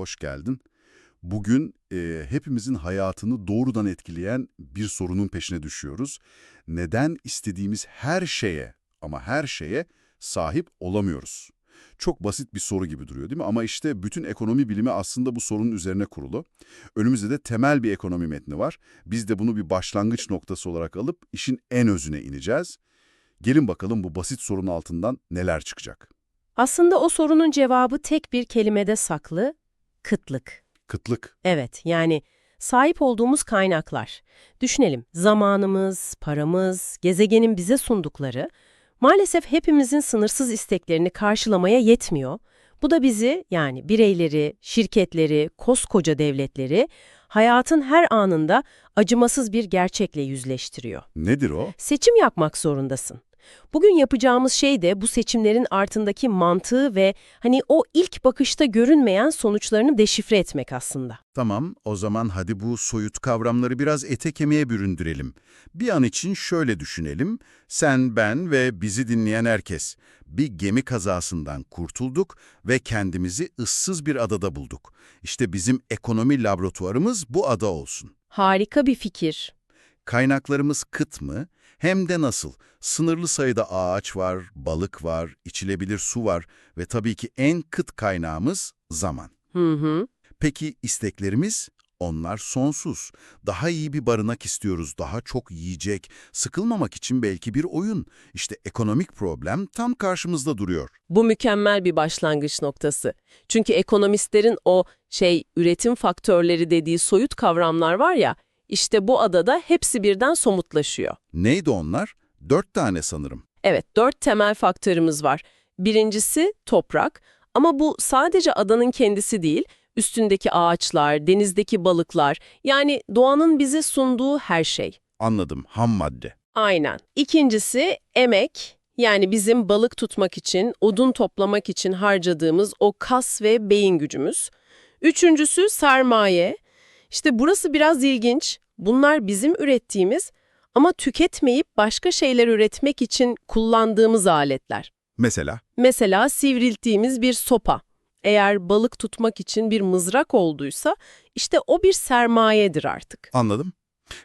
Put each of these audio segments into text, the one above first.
hoş geldin. Bugün e, hepimizin hayatını doğrudan etkileyen bir sorunun peşine düşüyoruz. Neden istediğimiz her şeye ama her şeye sahip olamıyoruz? Çok basit bir soru gibi duruyor değil mi? Ama işte bütün ekonomi bilimi aslında bu sorunun üzerine kurulu. Önümüzde de temel bir ekonomi metni var. Biz de bunu bir başlangıç noktası olarak alıp işin en özüne ineceğiz. Gelin bakalım bu basit sorunun altından neler çıkacak. Aslında o sorunun cevabı tek bir kelimede saklı, kıtlık. Kıtlık. Evet, yani sahip olduğumuz kaynaklar. Düşünelim, zamanımız, paramız, gezegenin bize sundukları maalesef hepimizin sınırsız isteklerini karşılamaya yetmiyor. Bu da bizi, yani bireyleri, şirketleri, koskoca devletleri hayatın her anında acımasız bir gerçekle yüzleştiriyor. Nedir o? Seçim yapmak zorundasın. Bugün yapacağımız şey de bu seçimlerin ardındaki mantığı ve hani o ilk bakışta görünmeyen sonuçlarını deşifre etmek aslında. Tamam, o zaman hadi bu soyut kavramları biraz ete kemiğe büründürelim. Bir an için şöyle düşünelim. Sen, ben ve bizi dinleyen herkes. Bir gemi kazasından kurtulduk ve kendimizi ıssız bir adada bulduk. İşte bizim ekonomi laboratuvarımız bu ada olsun. Harika bir fikir. Kaynaklarımız kıt mı? Hem de nasıl? Sınırlı sayıda ağaç var, balık var, içilebilir su var ve tabii ki en kıt kaynağımız zaman. Hı hı. Peki isteklerimiz? Onlar sonsuz. Daha iyi bir barınak istiyoruz, daha çok yiyecek, sıkılmamak için belki bir oyun. İşte ekonomik problem tam karşımızda duruyor. Bu mükemmel bir başlangıç noktası. Çünkü ekonomistlerin o şey üretim faktörleri dediği soyut kavramlar var ya, işte bu adada hepsi birden somutlaşıyor. Neydi onlar? Dört tane sanırım. Evet, dört temel faktörümüz var. Birincisi toprak ama bu sadece adanın kendisi değil, üstündeki ağaçlar, denizdeki balıklar, yani doğanın bize sunduğu her şey. Anladım, ham madde. Aynen. İkincisi emek. Yani bizim balık tutmak için, odun toplamak için harcadığımız o kas ve beyin gücümüz. Üçüncüsü sermaye. İşte burası biraz ilginç. Bunlar bizim ürettiğimiz ama tüketmeyip başka şeyler üretmek için kullandığımız aletler. Mesela? Mesela sivrilttiğimiz bir sopa. Eğer balık tutmak için bir mızrak olduysa işte o bir sermayedir artık. Anladım.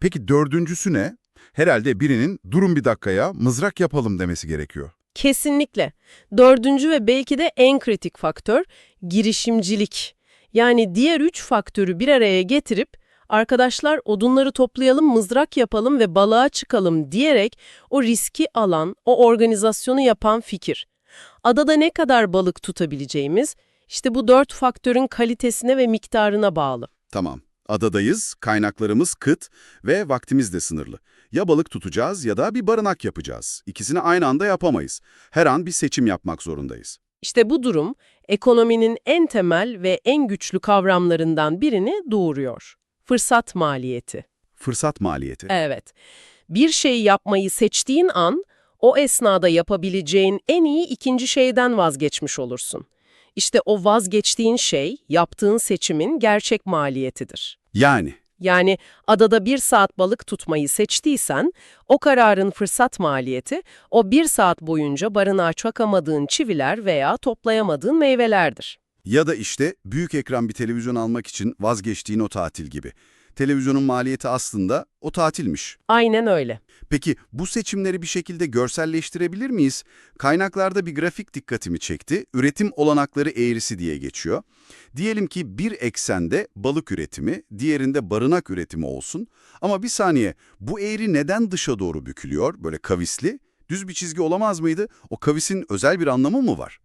Peki dördüncüsü ne? Herhalde birinin durun bir dakikaya mızrak yapalım demesi gerekiyor. Kesinlikle. Dördüncü ve belki de en kritik faktör girişimcilik. Yani diğer üç faktörü bir araya getirip arkadaşlar odunları toplayalım, mızrak yapalım ve balığa çıkalım diyerek o riski alan, o organizasyonu yapan fikir. Adada ne kadar balık tutabileceğimiz işte bu dört faktörün kalitesine ve miktarına bağlı. Tamam. Adadayız, kaynaklarımız kıt ve vaktimiz de sınırlı. Ya balık tutacağız ya da bir barınak yapacağız. İkisini aynı anda yapamayız. Her an bir seçim yapmak zorundayız. İşte bu durum ekonominin en temel ve en güçlü kavramlarından birini doğuruyor. Fırsat maliyeti. Fırsat maliyeti. Evet. Bir şey yapmayı seçtiğin an o esnada yapabileceğin en iyi ikinci şeyden vazgeçmiş olursun. İşte o vazgeçtiğin şey, yaptığın seçimin gerçek maliyetidir. Yani Yani adada bir saat balık tutmayı seçtiysen, o kararın fırsat maliyeti, o bir saat boyunca barınağa çakamadığın çiviler veya toplayamadığın meyvelerdir. ya da işte büyük ekran bir televizyon almak için vazgeçtiğin o tatil gibi. Televizyonun maliyeti aslında o tatilmiş. Aynen öyle. Peki bu seçimleri bir şekilde görselleştirebilir miyiz? Kaynaklarda bir grafik dikkatimi çekti. Üretim olanakları eğrisi diye geçiyor. Diyelim ki bir eksende balık üretimi, diğerinde barınak üretimi olsun. Ama bir saniye, bu eğri neden dışa doğru bükülüyor, böyle kavisli? Düz bir çizgi olamaz mıydı? O kavisin özel bir anlamı mı var?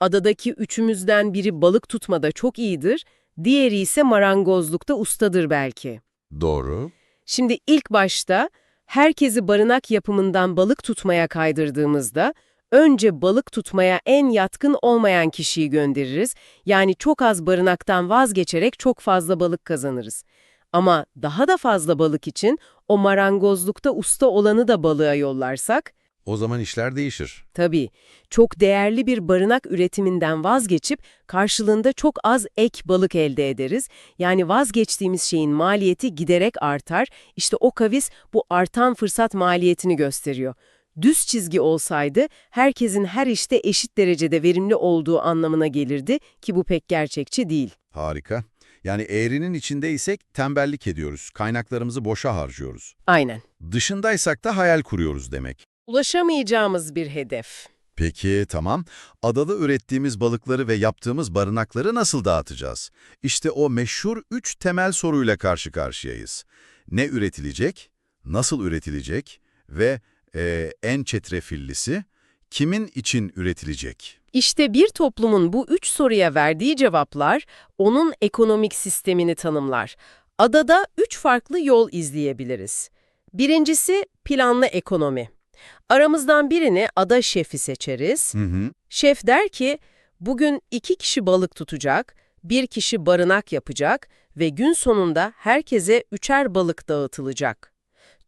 Adadaki üçümüzden biri balık tutmada çok iyidir, diğeri ise marangozlukta ustadır belki. Doğru. Şimdi ilk başta herkesi barınak yapımından balık tutmaya kaydırdığımızda önce balık tutmaya en yatkın olmayan kişiyi göndeririz. Yani çok az barınaktan vazgeçerek çok fazla balık kazanırız. Ama daha da fazla balık için o marangozlukta usta olanı da balığa yollarsak, O zaman işler değişir. tabii çok değerli bir barınak üretiminden vazgeçip karşılığında çok az ek balık elde ederiz. Yani vazgeçtiğimiz şeyin maliyeti giderek artar. İşte o kavis bu artan fırsat maliyetini gösteriyor. Düz çizgi olsaydı herkesin her işte eşit derecede verimli olduğu anlamına gelirdi ki bu pek gerçekçi değil. Harika. Yani eğrinin içindeysek tembellik ediyoruz, kaynaklarımızı boşa harcıyoruz. Aynen. Dışındaysak da hayal kuruyoruz demek. Ulaşamayacağımız bir hedef. Peki, tamam. Adada ürettiğimiz balıkları ve yaptığımız barınakları nasıl dağıtacağız? İşte o meşhur üç temel soruyla karşı karşıyayız. Ne üretilecek, nasıl üretilecek ve eee, en çetrefillisi, kimin için üretilecek? İşte bir toplumun bu üç soruya verdiği cevaplar onun ekonomik sistemini tanımlar. Adada üç farklı yol izleyebiliriz. Birincisi planlı ekonomi. Aramızdan birini ada şefi seçeriz. Hı hı. Şef der ki, bugün iki kişi balık tutacak, bir kişi barınak yapacak ve gün sonunda herkese üçer balık dağıtılacak.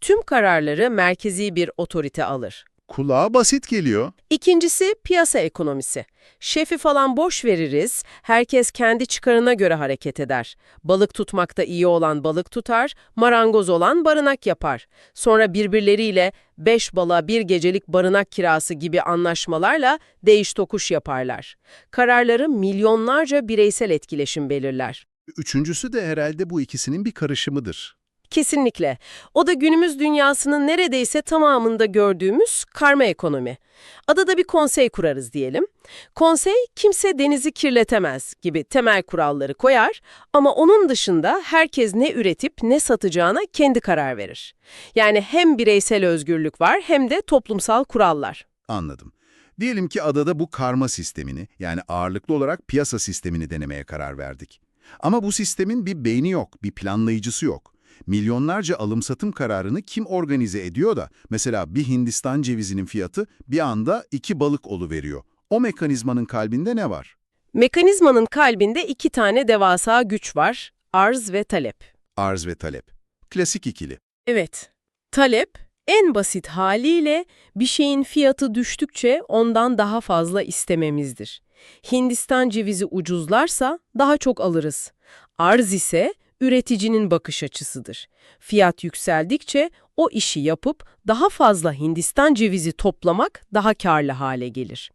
Tüm kararları merkezi bir otorite alır. Kulağa basit geliyor. İkincisi piyasa ekonomisi. Şefi falan boş veririz, herkes kendi çıkarına göre hareket eder. Balık tutmakta iyi olan balık tutar, marangoz olan barınak yapar. Sonra birbirleriyle beş balığa bir gecelik barınak kirası gibi anlaşmalarla değiş tokuş yaparlar. Kararları milyonlarca bireysel etkileşim belirler. Üçüncüsü de herhalde bu ikisinin bir karışımıdır. Kesinlikle. O da günümüz dünyasının neredeyse tamamında gördüğümüz karma ekonomi. Adada bir konsey kurarız diyelim. Konsey kimse denizi kirletemez gibi temel kuralları koyar ama onun dışında herkes ne üretip ne satacağına kendi karar verir. Yani hem bireysel özgürlük var hem de toplumsal kurallar. Anladım. Diyelim ki adada bu karma sistemini, yani ağırlıklı olarak piyasa sistemini denemeye karar verdik. Ama bu sistemin bir beyni yok, bir planlayıcısı yok. Milyonlarca alım-satım kararını kim organize ediyor da, mesela bir Hindistan cevizinin fiyatı bir anda iki balık oluveriyor. O mekanizmanın kalbinde ne var? Mekanizmanın kalbinde iki tane devasa güç var, arz ve talep. Arz ve talep. Klasik ikili. Evet. Talep, en basit haliyle bir şeyin fiyatı düştükçe ondan daha fazla istememizdir. Hindistan cevizi ucuzlarsa daha çok alırız. Arz ise üreticinin bakış açısıdır. Fiyat yükseldikçe o işi yapıp daha fazla Hindistan cevizi toplamak daha karlı hale gelir.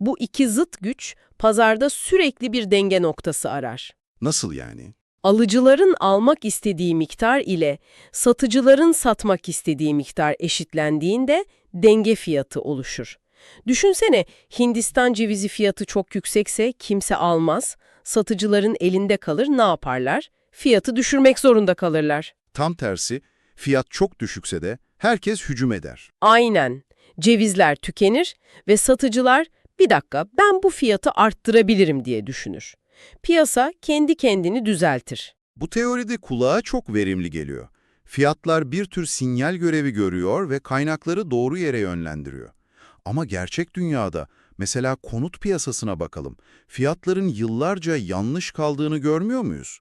Bu iki zıt güç pazarda sürekli bir denge noktası arar. Nasıl yani? Alıcıların almak istediği miktar ile satıcıların satmak istediği miktar eşitlendiğinde denge fiyatı oluşur. Düşünsene Hindistan cevizi fiyatı çok yüksekse kimse almaz, satıcıların elinde kalır ne yaparlar? Fiyatı düşürmek zorunda kalırlar. Tam tersi, fiyat çok düşükse de herkes hücum eder. Aynen. Cevizler tükenir ve satıcılar bir dakika ben bu fiyatı arttırabilirim diye düşünür. Piyasa kendi kendini düzeltir. Bu teoride kulağa çok verimli geliyor. Fiyatlar bir tür sinyal görevi görüyor ve kaynakları doğru yere yönlendiriyor. Ama gerçek dünyada, mesela konut piyasasına bakalım, fiyatların yıllarca yanlış kaldığını görmüyor muyuz?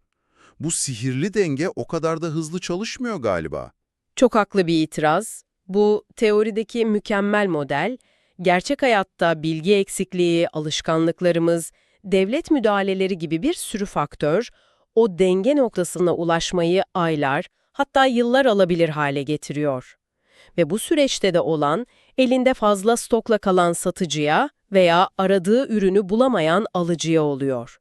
Bu sihirli denge o kadar da hızlı çalışmıyor galiba. Çok haklı bir itiraz. Bu teorideki mükemmel model, gerçek hayatta bilgi eksikliği, alışkanlıklarımız, devlet müdahaleleri gibi bir sürü faktör, o denge noktasına ulaşmayı aylar, hatta yıllar alabilir hale getiriyor. Ve bu süreçte de olan, elinde fazla stokla kalan satıcıya veya aradığı ürünü bulamayan alıcıya oluyor.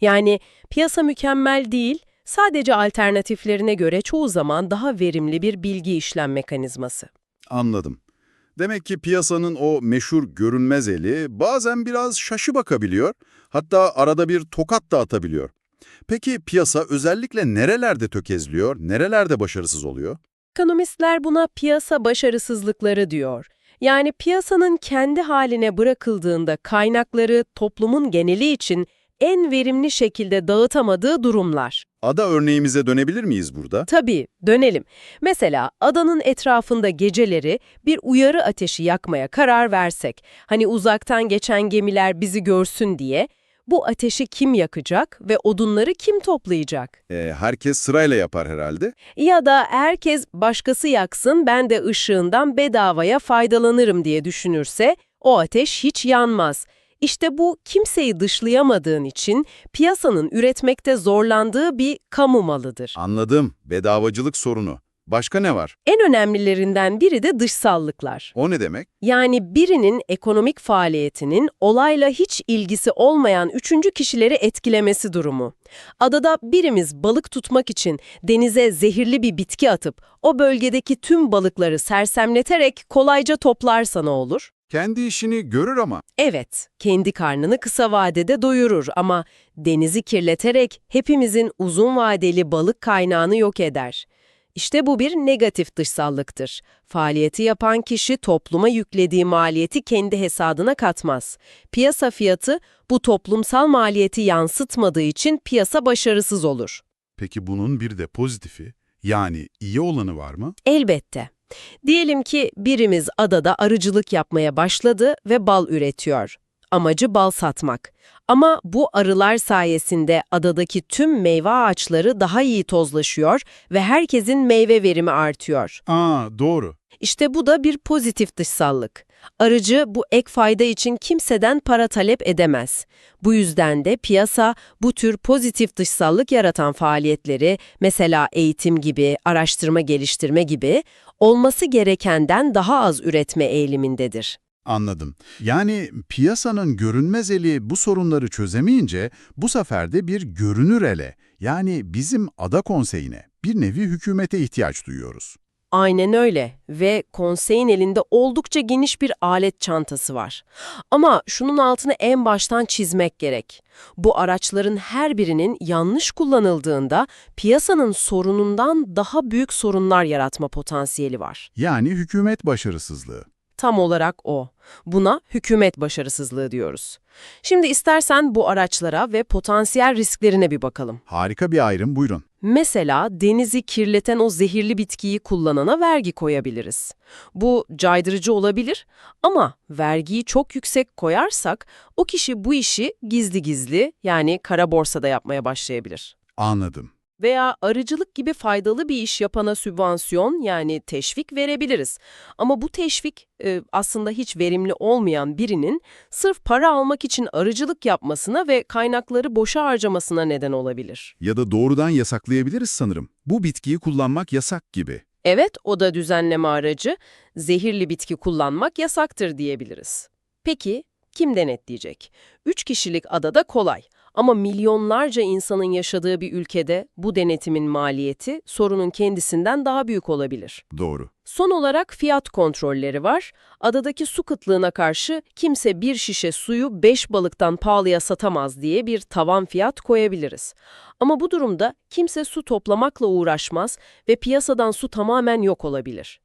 Yani piyasa mükemmel değil, sadece alternatiflerine göre çoğu zaman daha verimli bir bilgi işlem mekanizması. Anladım. Demek ki piyasanın o meşhur görünmez eli bazen biraz şaşı bakabiliyor, hatta arada bir tokat da atabiliyor. Peki piyasa özellikle nerelerde tökezliyor, nerelerde başarısız oluyor? Ekonomistler buna piyasa başarısızlıkları diyor. Yani piyasanın kendi haline bırakıldığında kaynakları toplumun geneli için en verimli şekilde dağıtamadığı durumlar. Ada örneğimize dönebilir miyiz burada? Tabii, dönelim. Mesela adanın etrafında geceleri bir uyarı ateşi yakmaya karar versek, hani uzaktan geçen gemiler bizi görsün diye, bu ateşi kim yakacak ve odunları kim toplayacak? Ee, herkes sırayla yapar herhalde. Ya da herkes başkası yaksın ben de ışığından bedavaya faydalanırım diye düşünürse o ateş hiç yanmaz. İşte bu kimseyi dışlayamadığın için piyasanın üretmekte zorlandığı bir kamu malıdır. Anladım. Bedavacılık sorunu. Başka ne var? En önemlilerinden biri de dışsallıklar. O ne demek? Yani birinin ekonomik faaliyetinin olayla hiç ilgisi olmayan üçüncü kişileri etkilemesi durumu. Adada birimiz balık tutmak için denize zehirli bir bitki atıp o bölgedeki tüm balıkları sersemleterek kolayca toplarsa ne olur? Kendi işini görür ama. Evet, kendi karnını kısa vadede doyurur ama denizi kirleterek hepimizin uzun vadeli balık kaynağını yok eder. İşte bu bir negatif dışsallıktır. Faaliyeti yapan kişi topluma yüklediği maliyeti kendi hesabına katmaz. Piyasa fiyatı bu toplumsal maliyeti yansıtmadığı için piyasa başarısız olur. Peki bunun bir de pozitifi, yani iyi olanı var mı? Elbette. Diyelim ki birimiz adada arıcılık yapmaya başladı ve bal üretiyor. Amacı bal satmak. Ama bu arılar sayesinde adadaki tüm meyve ağaçları daha iyi tozlaşıyor ve herkesin meyve verimi artıyor. Aa, doğru. İşte bu da bir pozitif dışsallık. Arıcı bu ek fayda için kimseden para talep edemez. Bu yüzden de piyasa bu tür pozitif dışsallık yaratan faaliyetleri, mesela eğitim gibi, araştırma geliştirme gibi, olması gerekenden daha az üretme eğilimindedir. Anladım. Yani piyasanın görünmez eli bu sorunları çözemeyince bu sefer de bir görünür ele, yani bizim ada konseyine, bir nevi hükümete ihtiyaç duyuyoruz. Aynen öyle ve konseyin elinde oldukça geniş bir alet çantası var. Ama şunun altını en baştan çizmek gerek. Bu araçların her birinin yanlış kullanıldığında piyasanın sorunundan daha büyük sorunlar yaratma potansiyeli var. Yani hükümet başarısızlığı. Tam olarak o. Buna hükümet başarısızlığı diyoruz. Şimdi istersen bu araçlara ve potansiyel risklerine bir bakalım. Harika bir ayrım, buyurun. Mesela denizi kirleten o zehirli bitkiyi kullanana vergi koyabiliriz. Bu caydırıcı olabilir ama vergiyi çok yüksek koyarsak o kişi bu işi gizli gizli yani kara borsada yapmaya başlayabilir. Anladım. Veya arıcılık gibi faydalı bir iş yapana sübvansiyon yani teşvik verebiliriz. Ama bu teşvik e, aslında hiç verimli olmayan birinin sırf para almak için arıcılık yapmasına ve kaynakları boşa harcamasına neden olabilir. Ya da doğrudan yasaklayabiliriz sanırım. Bu bitkiyi kullanmak yasak gibi. Evet, o da düzenleme aracı. Zehirli bitki kullanmak yasaktır diyebiliriz. Peki, kim denetleyecek? Üç kişilik adada kolay. Ama milyonlarca insanın yaşadığı bir ülkede bu denetimin maliyeti sorunun kendisinden daha büyük olabilir. Doğru. Son olarak fiyat kontrolleri var. Adadaki su kıtlığına karşı kimse bir şişe suyu 5 balıktan pahalıya satamaz diye bir tavan fiyat koyabiliriz. Ama bu durumda kimse su toplamakla uğraşmaz ve piyasadan su tamamen yok olabilir.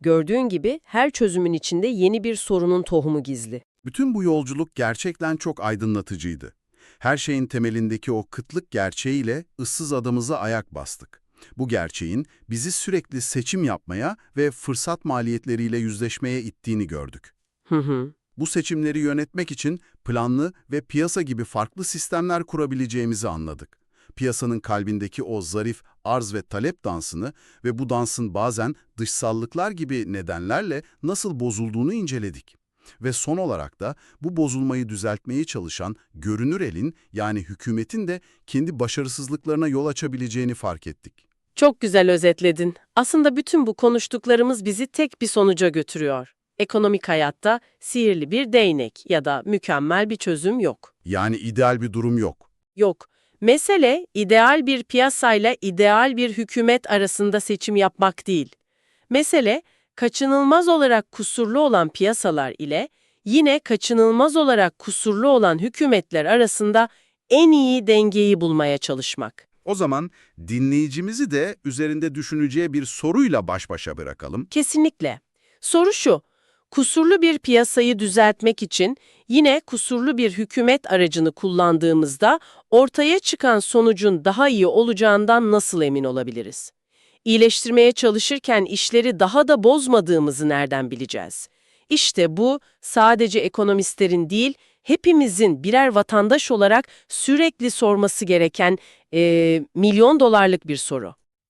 Gördüğün gibi her çözümün içinde yeni bir sorunun tohumu gizli. Bütün bu yolculuk gerçekten çok aydınlatıcıydı. Her şeyin temelindeki o kıtlık gerçeğiyle ıssız adamıza ayak bastık. Bu gerçeğin bizi sürekli seçim yapmaya ve fırsat maliyetleriyle yüzleşmeye ittiğini gördük. Hı hı. Bu seçimleri yönetmek için planlı ve piyasa gibi farklı sistemler kurabileceğimizi anladık. Piyasanın kalbindeki o zarif arz ve talep dansını ve bu dansın bazen dışsallıklar gibi nedenlerle nasıl bozulduğunu inceledik. Ve son olarak da bu bozulmayı düzeltmeye çalışan görünür elin yani hükümetin de kendi başarısızlıklarına yol açabileceğini fark ettik. Çok güzel özetledin. Aslında bütün bu konuştuklarımız bizi tek bir sonuca götürüyor. Ekonomik hayatta sihirli bir değnek ya da mükemmel bir çözüm yok. Yani ideal bir durum yok. Yok. Mesele ideal bir piyasayla ideal bir hükümet arasında seçim yapmak değil. Mesele kaçınılmaz olarak kusurlu olan piyasalar ile yine kaçınılmaz olarak kusurlu olan hükümetler arasında en iyi dengeyi bulmaya çalışmak. O zaman dinleyicimizi de üzerinde düşüneceği bir soruyla baş başa bırakalım. Kesinlikle. Soru şu, kusurlu bir piyasayı düzeltmek için yine kusurlu bir hükümet aracını kullandığımızda ortaya çıkan sonucun daha iyi olacağından nasıl emin olabiliriz? İyileştirmeye çalışırken işleri daha da bozmadığımızı nereden bileceğiz? İşte bu sadece ekonomistlerin değil, hepimizin birer vatandaş olarak sürekli sorması gereken eee, milyon dolarlık bir soru.